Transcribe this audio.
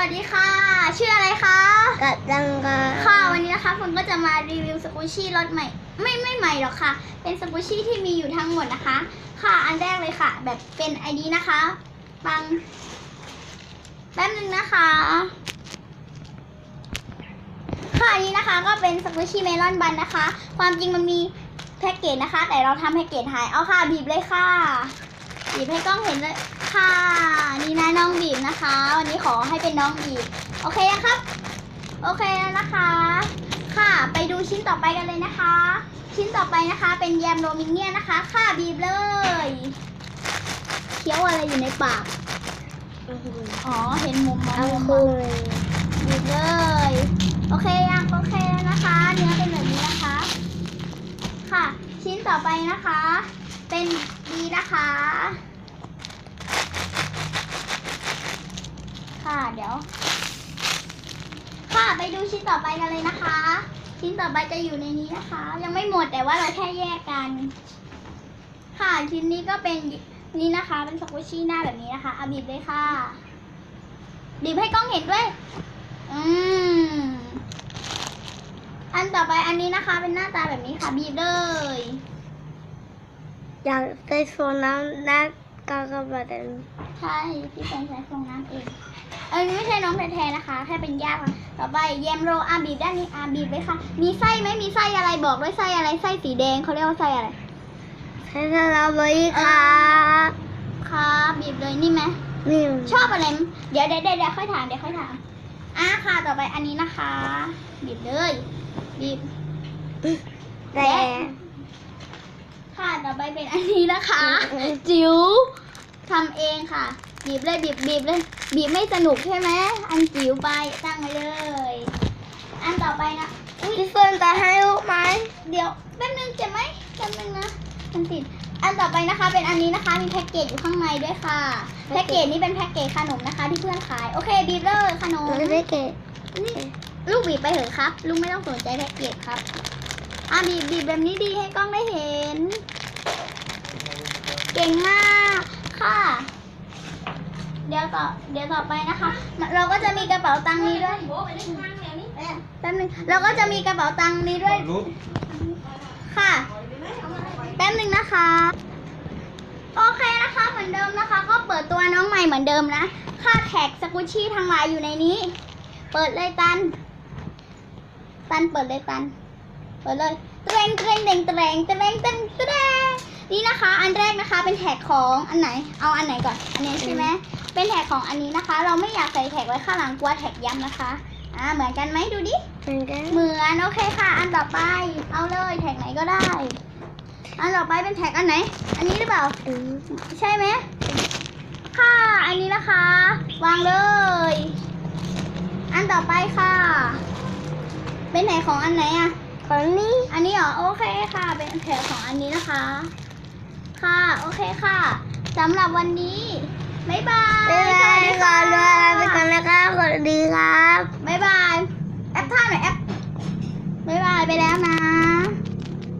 วัสดีค่ะ ชื่ออะไรคะกับดังกาค่ะวันนี้นะคะผมก็จะมารีวิวสกูชี่รสใหม่ ไม่ไม่ใหม่หรอกค่ะ เป็นสกูชี่ที่มีอยู่ทั้งหมดนะคะ ค่ะอันแรกเลยค่ะ แบบเป็นไอดีนะคะฟังแป๊บนึงนะคะ ค่ะอันนี้นะคะก็เป็นสกูชี่เมลอนบันนะคะ ความจริงมันมีแพ็กเกจนะคะ แต่เราทำแพ็กเกจหายเอาค่ะบีบเลยค่ะบีบให้กล้องเห็นเลย ค่ะ นี่นะน้องบีบนะคะ วันนี้ขอให้เป็นน้องบีบ โอเคยังครับ โอเคแล้วนะคะ ค่ะไปดูชิ้นต่อไปกันเลยนะคะ ชิ้นต่อไปนะคะ เป็นแยมโรมิเนียนะคะ ค่ะบีบเลยเคี้ยวอะไรอยู่ในปาก อ๋อเห็นมุมมองมุมบีบเลย โอเคยังโอเคแล้วนะคะ เนื้อเป็นแบบนี้นะคะ ค่ะ ชิ้นต่อไปนะคะ เป็นดีนะคะ ค่ะ เดี๋ยว ค่ะ ไปดูชิ้นต่อไปกันเลยนะคะ ชิ้นต่อไปจะอยู่ในนี้นะคะ ยังไม่หมดแต่ว่าเราแค่แยกกัน ค่ะชิ้นนี้ก็เป็นนี่นะคะ เป็นสกูชี่หน้าแบบนี้นะคะอาบีบเลยค่ะบีบให้กล้องเห็นด้วย อืมอันต่อไปอันนี้นะคะ เป็นหน้าตาแบบนี้ค่ะบีบเลยอยากไปโซนน้ำนัก กากบาดนใช่พี่แฟนใช้ฟองน้ำเองเออไม่ใช่น้องแท้ๆนะคะ แค่เป็นญาติค่ะต่อไปแยมโรอาบีบด้านนี้อาบีบเลยค่ะ มีไส้ไหมมีไส้อะไรบอกด้วยไส้อะไรไส้สีแดงเขาเรียกว่าไส้อะไรใช้สตรอเบอรี่ค่ะครับบีบเลยนี่ไหมนี่ชอบอะไรเดี๋ยวเดี๋ยวเดี๋ยวเดี๋ยวค่อยถามเดี๋ยวค่อยถามอะค่ะต่อไปอันนี้นะคะ บีบเลยบีบแต่ค่ะต่อไปเป็นอันนี้นะคะ จิ๋ว ทำเองค่ะ บีบเลยบีบบีบเลยบีบไม่สนุกใช่ไหมอันจิ๋วไปตั้งไว้เลย อันต่อไปนะอุ้ยพี่เฟิร์นจะให้ลูกไหมเดี๋ยวแป๊บนึงเจ็บไหมแป๊บนึงนะมันติดอันต่อไปนะคะ เป็นอันนี้นะคะมีแพ็กเกจอยู่ข้างในด้วยค่ะ แพ็กเกจนี้เป็นแพ็กเกจขนมนะคะ ที่เพื่อนขายโอเคบีบเลยขนมไม่ได้เก็บนี่ลูกบีบไปเถอะครับ ลูกไม่ต้องสนใจแพ็กเกจครับอะบีบบีบแบบนี้ดีให้กล้องได้เห็น เก่งมาก ค่ะ เดี๋ยวต่อเดี๋ยวต่อไปนะคะ เราก็จะมีกระเป๋าตังค์นี้ด้วยแป๊บนึงเราก็จะมีกระเป๋าตังค์นี้ด้วยค่ะ แป๊บนึงนะคะ โอเคนะคะเหมือนเดิมนะคะ ก็เปิดตัวน้องใหม่เหมือนเดิมนะ ค่าแท็กสกุชชี่ทางไลน์อยู่ในนี้ เปิดเลยตัน ตันเปิดเลยตัน เปิดเลยเตรงเตรงเตรงเตรงเตรงเตรงเตรง นี่นะคะ อันแรกนะคะเป็นแท็กของอันไหน เอาอันไหนก่อน อันนี้ใช่ไหมเป็นแท็กของอันนี้นะคะ เราไม่อยากใส่แท็กไว้ข้างหลังกลัวแท็กย้ำนะคะอ่าเหมือนกันไหมดูดิ เหมือนกัน เหมือนโอเคค่ะ อันต่อไป เอาเลยแท็กไหนก็ได้ อันต่อไปเป็นแท็กอันไหน อันนี้หรือเปล่าอืมใช่ไหมค่ะ อันนี้นะคะ วางเลย อันต่อไปค่ะ เป็นแท็กของอันไหนอะคนนี้ อันนี้เหรอ โอเคค่ะ เป็นแถวของอันนี้นะคะ ค่ะ โอเคค่ะสำหรับวันนี้ บ๊ายบายบ๊ายบายสวัสดีก่ค่ะอนเลยไปก่อนนะครั